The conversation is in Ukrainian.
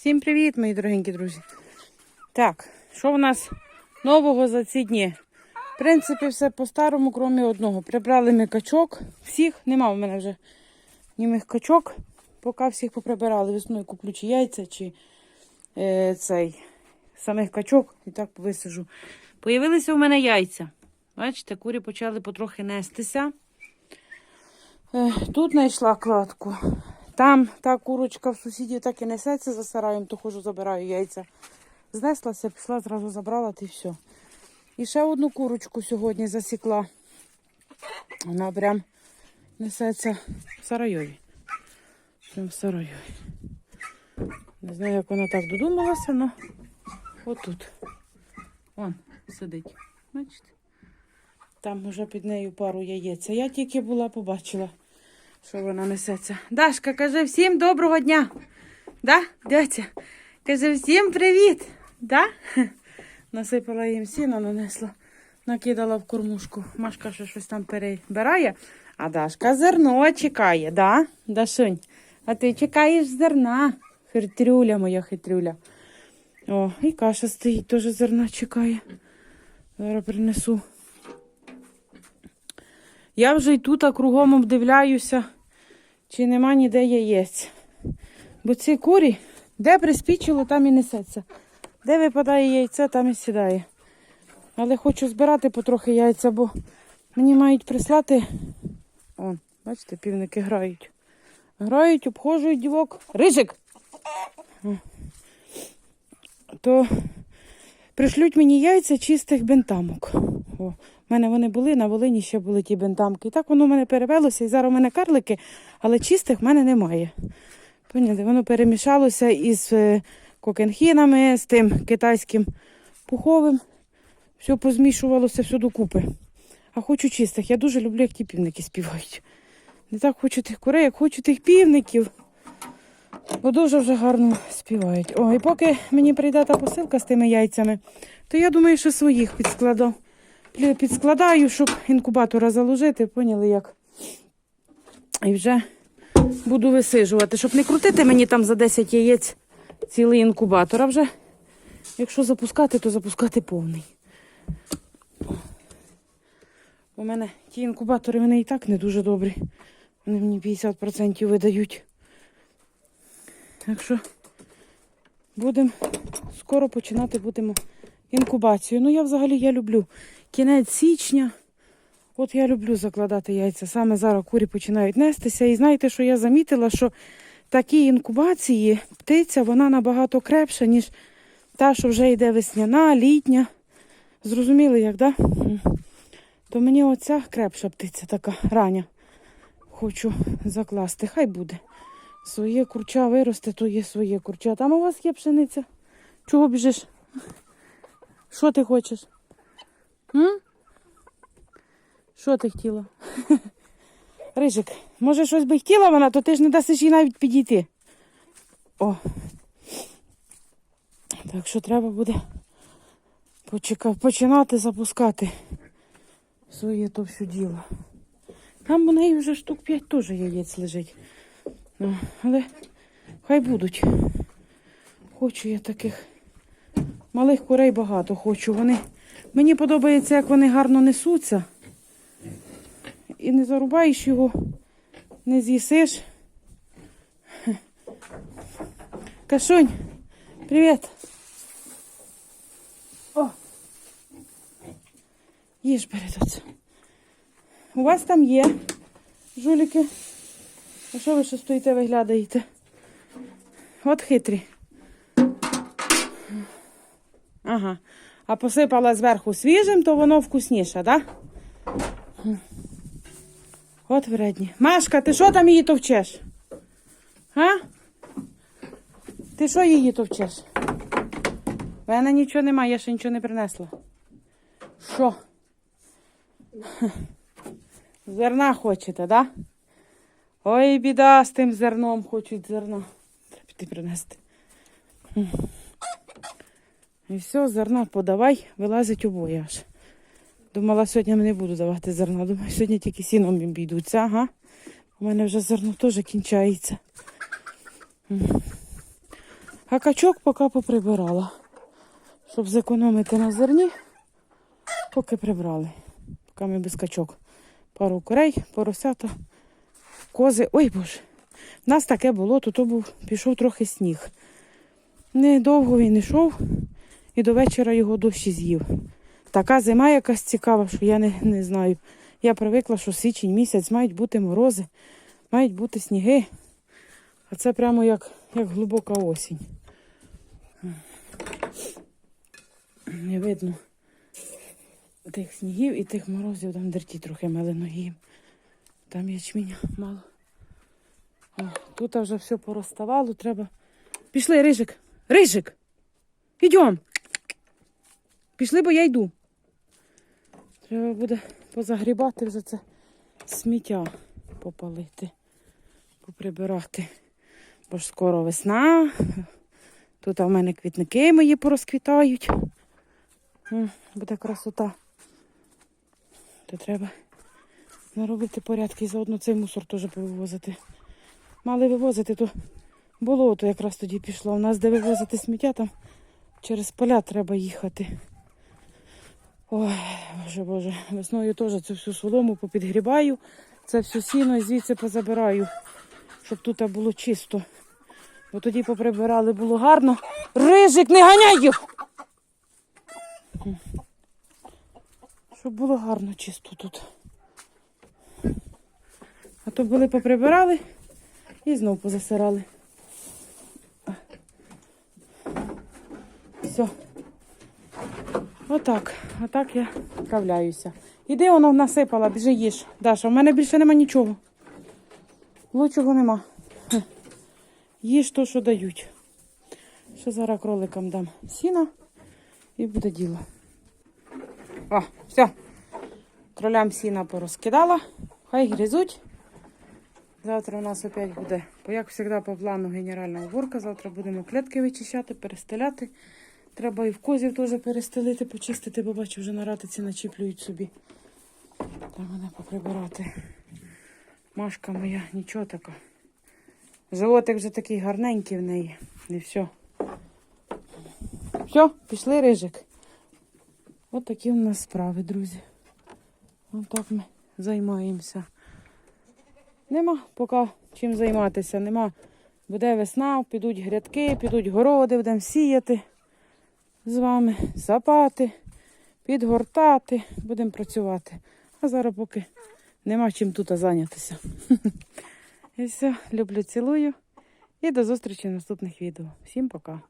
Всім привіт, мої дорогенькі друзі. Так, що в нас нового за ці дні? В принципі, все по-старому, крім одного. Прибрали ми качок. Всіх нема в мене вже німих качок. Поки всіх поприбирали. Весною куплю чи яйця, чи е, цей самих качок. І так висажу. Появилися у мене яйця. Бачите, курі почали потрохи нестися. Е, Тут знайшла кладку. Там та курочка в сусідів так і несеться за сараєм, то хожу, забираю яйця. Знеслася, пішла, зразу забрала та все. І ще одну курочку сьогодні засікла. Вона прям несеться в сарайові. Прям в сарайові. Не знаю, як вона так додумалася, але отут. Вон сидить. Бачите? Там вже під нею пару яєць. Я тільки була, побачила, що вона несеться. Дашка, каже всім доброго дня. Да, дядя? Каже, всім привіт. Да? Насипала їм сіно, нанесла, накидала в кормушку. Машка ще щось там перебирає, а Дашка зерно чекає, да? Дашунь, а ти чекаєш зерна. Хитрюля моя хитрюля. О, і каша стоїть, теж зерна чекає. Зараз принесу. Я вже й тут кругом обдивляюся, чи нема ніде яєць. Бо ці курі, де приспічило, там і несеться. Де випадає яйце, там і сідає. Але хочу збирати потрохи яйця, бо мені мають прислати. О, бачите, півники грають. Грають, обхожують дівок. Рижик! То пришлють мені яйця чистих бентамок. О, у мене вони були, на Волині ще були ті бентамки. І так воно в мене перевелося, і зараз у мене карлики, але чистих в мене немає. Поняли, воно перемішалося із е, кокенхінами, з тим китайським пуховим. Все позмішувалося все докупи. А хочу чистих. Я дуже люблю, як ті півники співають. Не так хочу тих курей, як хочу тих півників. Бо дуже вже гарно співають. О, і поки мені прийде та посилка з тими яйцями, то я думаю, що своїх підскладу. Підскладаю, щоб інкубатора заложити, поняли як. І вже буду висижувати, щоб не крутити мені там за 10 яєць цілий інкубатор. А вже, якщо запускати, то запускати повний. У мене ті інкубатори вони і так не дуже добрі. Вони мені 50% видають. Так що будемо скоро починати будемо інкубацію. Ну, я взагалі я люблю кінець січня. От я люблю закладати яйця. Саме зараз курі починають нестися. І знаєте, що я замітила, що такі інкубації птиця вона набагато крепша, ніж та, що вже йде весняна, літня. Зрозуміли, як, да? То мені оця крепша птиця така рання. Хочу закласти. Хай буде. Своє курча виросте, то є своє курча. Там у вас є пшениця. Чого біжиш? Що ти хочеш? Що ти хотіла? Рижик, може щось би хотіла вона, то ти ж не дасиш їй навіть підійти. О. Так що треба буде почека- починати запускати своє то все діло. Там у неї вже штук 5 теж яєць лежить. Ну, але хай будуть. Хочу я таких малих курей багато хочу. Вони... Мені подобається, як вони гарно несуться. І не зарубаєш його, не з'їсиш. Кашунь, привіт. О. Їж тут. У вас там є жуліки. А що ви ще стоїте, виглядаєте? От хитрі. Ага. А посипала зверху свіжим, то воно вкусніше, так? Да? От вредні. Машка, ти що там її товчеш? А? Ти що її товчеш? В мене нічого немає, я ще нічого не принесла. Що? Зерна хочете, да? Ой, біда з тим зерном, хочуть зерна. Треба піти принести. І все, зерна подавай, вилазить обоє аж. Думала, сьогодні не буду давати зерна. Думаю, сьогодні тільки сіном обійдуться, ага. У мене вже зерно теж кінчається. А качок поки поприбирала. Щоб зекономити на зерні, поки прибрали. Поки ми без качок. Пару курей, поросята, кози. Ой боже. У нас таке було, то був, пішов трохи сніг. Недовго він йшов, і до вечора його дощ з'їв. Така зима якась цікава, що я не, не знаю. Я привикла, що січень місяць мають бути морози, мають бути сніги. А це прямо як, як глибока осінь. Не видно тих снігів і тих морозів, там дерті трохи мелиногі. Там ячменя мало. О, тут вже все порозставало, треба. Пішли, Рижик. Рижик! Ідем. Пішли, бо я йду. Треба буде позагрібати вже це сміття попалити, поприбирати. Бо ж скоро весна. Тут в мене квітники мої порозквітають. Буде красота. То треба наробити порядки і заодно цей мусор теж повивозити. Мали вивозити, то болото якраз тоді пішло. У нас де вивозити сміття, там через поля треба їхати. Ой, боже, боже, весною теж цю всю солому попідгрібаю, це всю сіно і звідси позабираю, щоб тут було чисто. Бо тоді поприбирали, було гарно. Рижик, не ганяй їх! Щоб було гарно чисто тут. А то були поприбирали і знов позасирали. Все. Отак. Отак я вправляюся. Іди воно насипала, біжи їж. Даша, в мене більше нема нічого. Лучшого нема. Їж то, що дають. Що зараз кроликам дам сіна і буде діло. О, все. Кролям сіна порозкидала. Хай гризуть. Завтра у нас опять буде, як завжди, по плану генеральна уборка. Завтра будемо клітки вичищати, перестеляти. Треба і в козів теж перестелити, почистити, бо бачу, вже на ратиці начіплюють собі. Треба мене поприбирати. Машка моя, нічого така. Животик вже такий гарненький в неї. Не все. Все, пішли рижик. От такі у нас справи, друзі. От так ми займаємося. Нема поки чим займатися. Нема. Буде весна, підуть грядки, підуть городи, будемо сіяти з вами, сапати, підгортати, будемо працювати. А зараз поки нема чим тут зайнятися. І все, люблю, цілую. І до зустрічі в наступних відео. Всім пока.